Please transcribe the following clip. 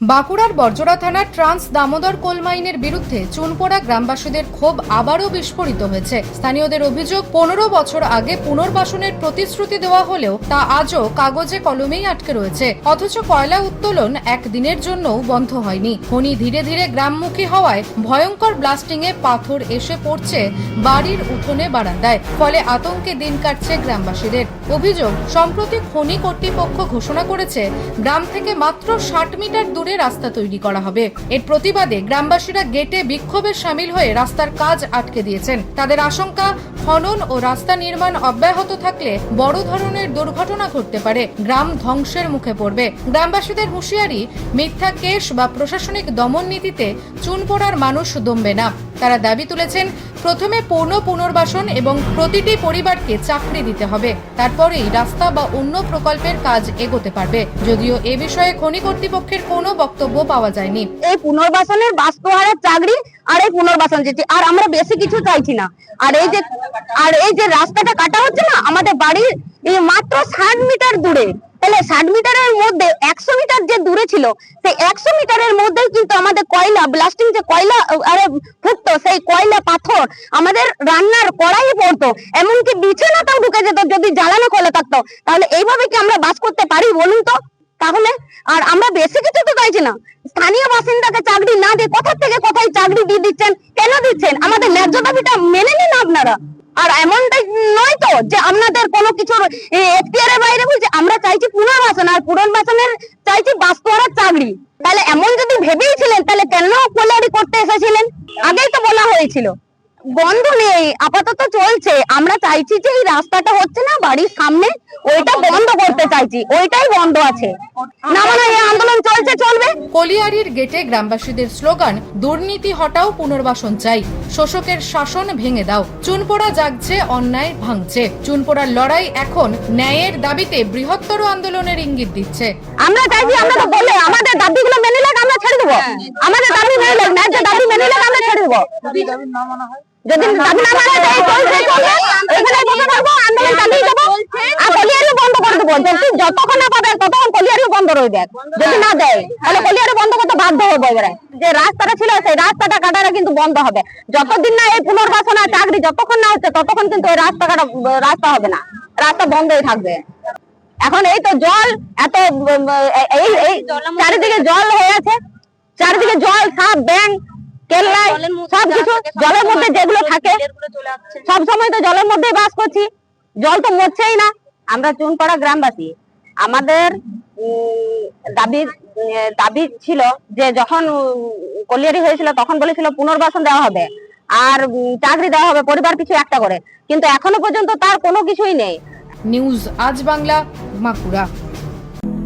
বাঁকুড়ার বর্জরা থানার ট্রান্স দামোদর কোল মাইনের বিরুদ্ধে চুনপোড়া গ্রামবাসীদের ক্ষোভ আবারও বিস্ফোরিত হয়েছে। স্থানীয়দের অভিযোগ, পনেরো বছর আগে পুনর্বাসনের প্রতিশ্রুতি দেওয়া হলেও তা আজও কাগজে কলমেই আটকে রয়েছে। অথচ কয়লা উত্তোলন একদিনের জন্যও বন্ধ হয়নি। খনি ধীরে ধীরে গ্রামমুখী হওয়ায় ভয়ঙ্কর ব্লাস্টিংয়ে পাথর এসে পড়ছে বাড়ির উঠোনে বারান্দায়, ফলে আতঙ্কে দিন কাটছে গ্রামবাসীদের। অভিযোগ, সম্প্রতি খনি কর্তৃপক্ষ ঘোষণা করেছে, গ্রাম থেকে মাত্র ষাট মিটার দূরে রাস্তা তৈরি করা হবে। এর প্রতিবাদে গ্রামবাসীরা গেটে বিক্ষোভে সামিল হয়ে রাস্তার কাজ আটকে দিয়েছেন। তাদের আশঙ্কা, খনন ও রাস্তা নির্মাণ অব্যাহত থাকলে বড় ধরনের দুর্ঘটনা ঘটতে পারে। গ্রাম ধ্বংসের মুখে পড়বে। গ্রামবাসীদের হুঁশিয়ারি, মিথ্যা কেশ বা প্রশাসনিক দমন নীতিতে চুন পড়ার মানুষ দমবে না। তারা দাবি তুলেছেন প্রথমে পূর্ণ পুনর্বাসন এবং প্রতিটি পরিবারকে চাকরি দিতে হবে। তারপরেই রাস্তা বা অন্য প্রকল্পের কাজ এগোতে পারবে। যদিও এ বিষয়ে খনি কর্তৃপক্ষের কোনো বক্তব্য পাওয়া যায়নি। এই পুনর্বাসনের বাস্তহারের চাকরি আর এই পুনর্বাসন চেয়েছি আর আমরা বেশি কিছু চাইছি না। আর এই যে, আর এই যে রাস্তাটা কাটা হচ্ছে না, আমাদের বাড়ির মাত্র ষাট মিটার দূরে। তাহলে ষাট মিটারের মধ্যে মিটার দূরে ছিল, সেই একশো মিটারের মধ্যেই কিন্তু আমাদের কয়লা ব্লাস্টিং যে কয়লা, আরে, ফুটতো, সেই কয়লা পাথর আমাদের রান্নার কড়াই পড়তো। এমনকি বিছানাটাও ঢুকে যেত, যদি জ্বালানো খোলা থাকতো। তাহলে এইভাবে কি আমরা বাস করতে পারি? বলুন তো। তাহলে আর আমরা বেশি কিছু তো চাইছি না। স্থানীয় বাসিন্দাকে চাকরি না দিয়ে কোথা থেকে কোথায় চাকরি দিয়ে দিচ্ছেন, কেন দিচ্ছেন? আমাদের ন্যায্য দাবিটা মেনে নিন আপনারা। আর এমনটাই নয় তো যে আপনাদের কোনো কিছুর এখতিয়ারের বাইরে বলছে, আমরা চাইছি পুনর্বাসন, আর পুনর্বাসনের চাইছি বাস্তবরার চাকরি। তাহলে এমন যদি ভেবেই ছিলেন, তাহলে কেন কোলারি করতে এসেছিলেন? আগেই তো বলা হয়েছিল। বন্ধ নেই আপাতত চলছে। আমরা চাইছি যে এই রাস্তাটা হচ্ছে না বাড়ির সামনে ওইটা বন্ধ করতে চাইছি ওইটাই বন্ধ আছে। না মানে এই আন্দোলন চলছে চলবে? কলিয়ারির গেটে গ্রামবাসীদের স্লোগান দুর্নীতি হটাও পুনর্বাসন চাই। শোষকের শাসন ভেঙে দাও। চুনপোড়া জাগছে অন্যায় ভাঙছে। চুনপোড়ার লড়াই এখন ন্যায়ের দাবিতে বৃহত্তর আন্দোলনের ইঙ্গিত দিচ্ছে। আমরা চাইছি আমরা তো বলে আমাদের দাবিগুলো মেনে লাগ আমরা ছেড়ে দেবো। আমাদের দাবি মেনে লাগ ন্যায্য দাবি মেনে লাগ দেবো যদি দাবি না মানা হয়। চলছে চলবে। এখানে বসে থাকব আন্দোলন চালিয়ে যাব। আর বন্ধ করে দেবো। যদি যতক্ষণ না পাবে ততক্ষণ বন্ধ রয়ে দেয় যদি না দেয় তাহলে কলিয়ারি বন্ধ করতে বাধ্য হব এবারে। যে রাস্তাটা ছিল সেই রাস্তাটা কাটাটা কিন্তু বন্ধ হবে। যতদিন না এই পুনর্বাসন আর চাকরি যতক্ষণ না হচ্ছে ততক্ষণ কিন্তু ওই রাস্তা কাটা রাস্তা হবে না। রাস্তা বন্ধই থাকবে। এখন এই তো জল এত এই এই চারিদিকে জল হয়ে আছে। চারিদিকে জল সাপ ব্যাং কেল্লাই সব কিছু জলের মধ্যে যেগুলো থাকে সব সময় তো জলের মধ্যেই বাস করছি। জল তো মরছেই না। আমরা চুনপাড়া গ্রামবাসী। আমাদের দাবি দাবি ছিল যে যখন কলিয়ারি হয়েছিল তখন বলেছিল পুনর্বাসন দেওয়া হবে আর চাকরি দেওয়া হবে পরিবার পিছু একটা করে। কিন্তু এখনও পর্যন্ত তার কোনো কিছুই নেই। নিউজ আজ বাংলা বাঁকুড়া।